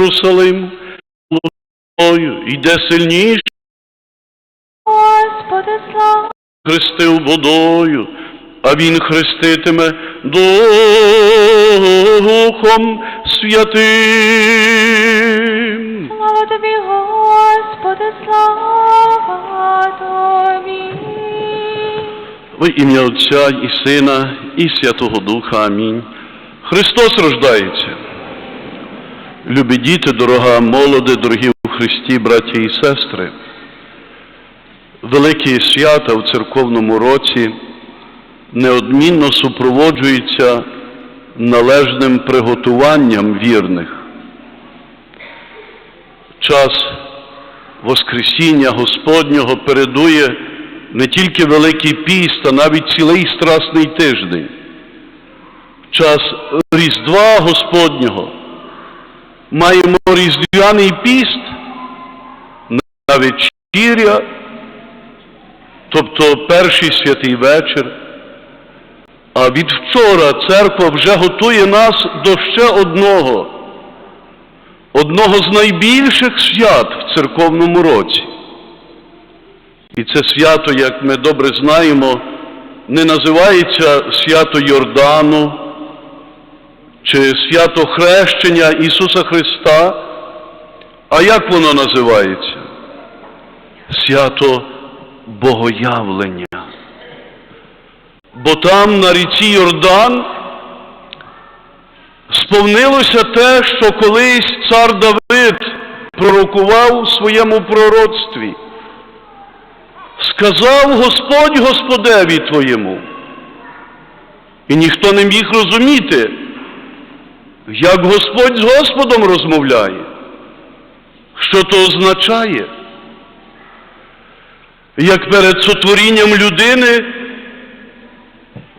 Єрусалим, Луною, йде сильніше, Господи, слава хрестив водою, а він хреститиме Духом Святим. Слава тобі, Господи, слава тобі. Во ім'я Отця і Сина, і Святого Духа. Амінь. Христос рождається. Любі діти, дорога молоде, дорогі у Христі, браті і сестри. Великі свята в церковному році неодмінно супроводжуються належним приготуванням вірних. Час Воскресіння Господнього передує не тільки Великий піст, а навіть цілий страсний тиждень. Час Різдва Господнього. Маємо Різдвяний піст на вечіря, тобто перший святий вечір. А від вчора церква вже готує нас до ще одного, одного з найбільших свят в церковному році. І це свято, як ми добре знаємо, не називається свято Йордану чи свято Хрещення Ісуса Христа. А як воно називається? Свято Богоявлення. Бо там на ріці Йордан сповнилося те, що колись цар Давид пророкував у своєму пророцтві. Сказав Господь Господеві твоєму. І ніхто не міг розуміти, як Господь з Господом розмовляє. Що то означає? Як перед сотворінням людини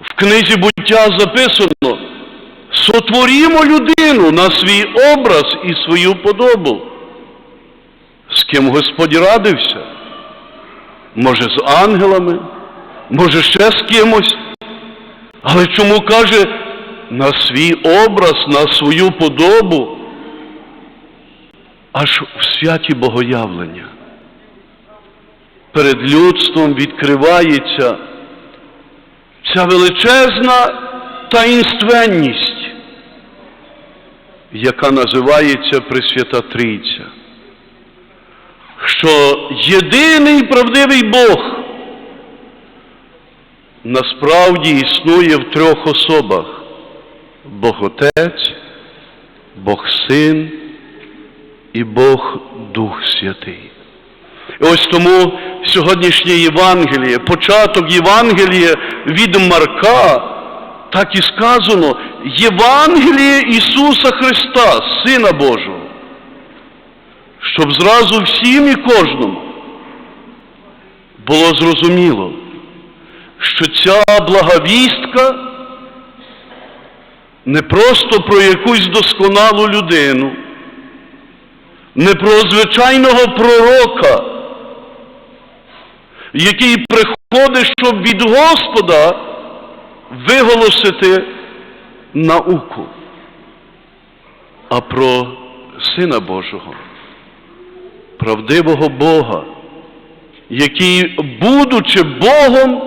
в книзі буття записано, сотворімо людину на свій образ і свою подобу. З ким Господь радився? Може, з ангелами, може, ще з кимось. Але чому каже на свій образ, на свою подобу? Аж в святі Богоявлення. Перед людством відкривається ця величезна таїнственність, яка називається Пресвята Трійця що єдиний правдивий Бог насправді існує в трьох особах Бог Отець, Бог Син і Бог Дух Святий. І ось тому сьогоднішнє Євангеліє, початок Євангелія від Марка, так і сказано, Євангеліє Ісуса Христа, Сина Божого щоб зразу всім і кожному було зрозуміло, що ця благовістка не просто про якусь досконалу людину, не про звичайного пророка, який приходить, щоб від Господа виголосити науку, а про Сина Божого правдивого Бога, який, будучи Богом,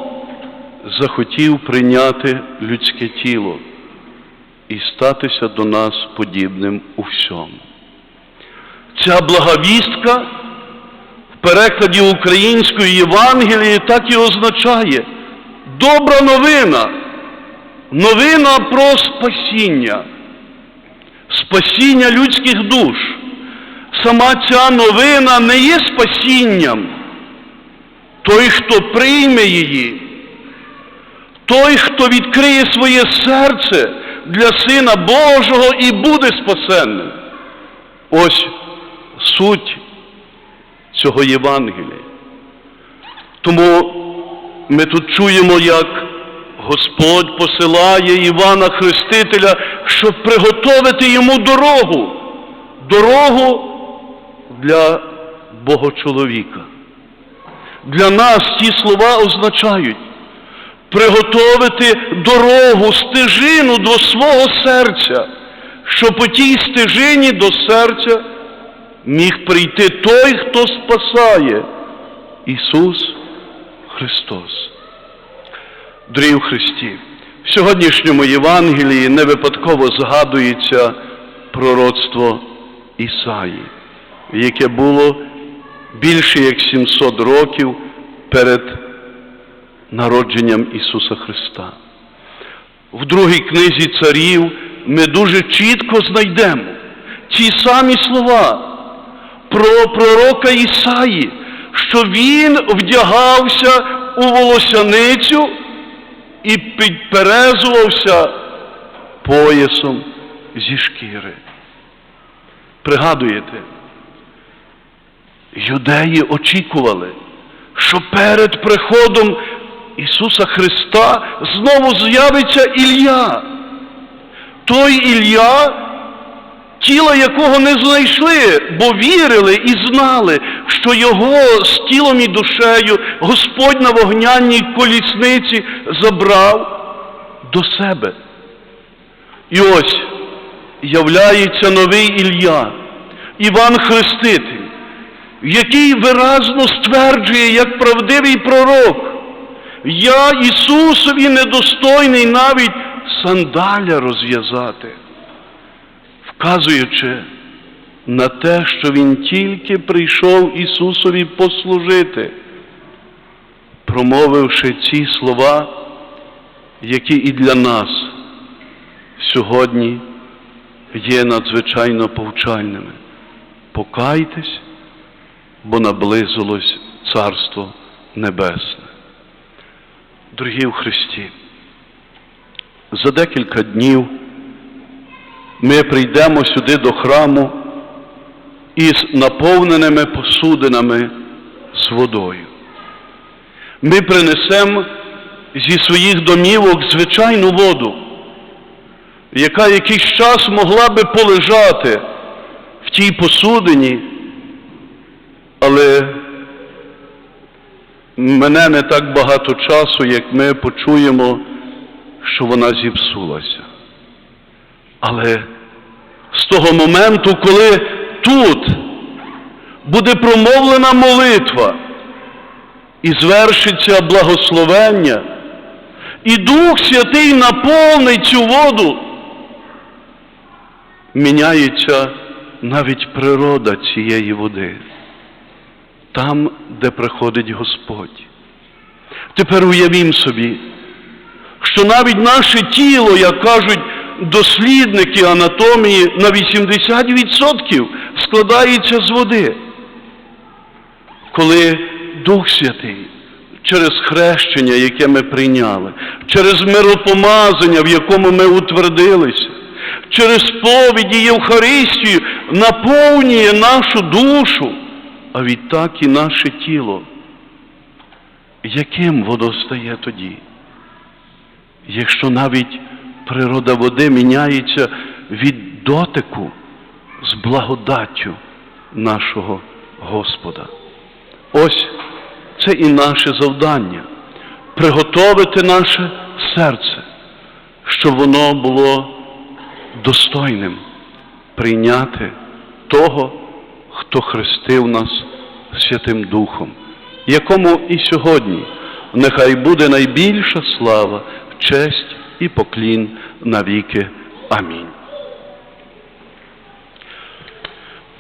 захотів прийняти людське тіло і статися до нас подібним у всьому. Ця благовістка в перекладі української Євангелії так і означає добра новина, новина про спасіння, спасіння людських душ сама ця новина не є спасінням. Той, хто прийме її, той, хто відкриє своє серце для Сина Божого і буде спасенним. Ось суть цього Євангелія. Тому ми тут чуємо, як Господь посилає Івана Хрестителя, щоб приготовити йому дорогу. Дорогу для Богочоловіка. Для нас ці слова означають приготовити дорогу, стежину до свого серця що по тій стежині до серця міг прийти той, хто спасає Ісус Христос. Дорогі в Христі, в сьогоднішньому Євангелії не випадково згадується пророцтво Ісаї, яке було більше як 700 років перед народженням Ісуса Христа. В другій книзі царів ми дуже чітко знайдемо ті самі слова про пророка Ісаї, що він вдягався у волосяницю і підперезувався поясом зі шкіри. Пригадуєте, юдеї очікували, що перед приходом Ісуса Христа знову з'явиться Ілля. Той Ілля, тіла якого не знайшли, бо вірили і знали, що його з тілом і душею Господь на вогнянній колісниці забрав до себе. І ось являється новий Ілля, Іван Хреститель, який виразно стверджує, як правдивий пророк, я Ісусові недостойний навіть сандаля розв'язати, вказуючи на те, що Він тільки прийшов Ісусові послужити, промовивши ці слова, які і для нас сьогодні є надзвичайно повчальними. Покайтесь, бо наблизилось Царство Небесне. Дорогі в Христі, за декілька днів ми прийдемо сюди до храму із наповненими посудинами з водою. Ми принесемо зі своїх домівок звичайну воду, яка якийсь час могла би полежати в тій посудині, але мене не так багато часу, як ми почуємо, що вона зіпсулася. Але з того моменту, коли тут буде промовлена молитва і звершиться благословення, і Дух Святий наповнить цю воду, міняється навіть природа цієї води там, де приходить Господь. Тепер уявім собі, що навіть наше тіло, як кажуть дослідники анатомії, на 80% складається з води. Коли Дух Святий через хрещення, яке ми прийняли, через миропомазання, в якому ми утвердилися, через сповіді Євхаристію наповнює нашу душу а відтак і наше тіло. Яким воно стає тоді? Якщо навіть природа води міняється від дотику з благодаттю нашого Господа. Ось це і наше завдання приготовити наше серце, щоб воно було достойним прийняти того, хто хрестив нас Святим Духом, якому і сьогодні нехай буде найбільша слава, честь і поклін навіки. Амінь.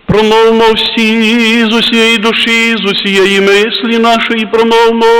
Промовмо всі з усієї душі, з усієї мислі нашої промовмо.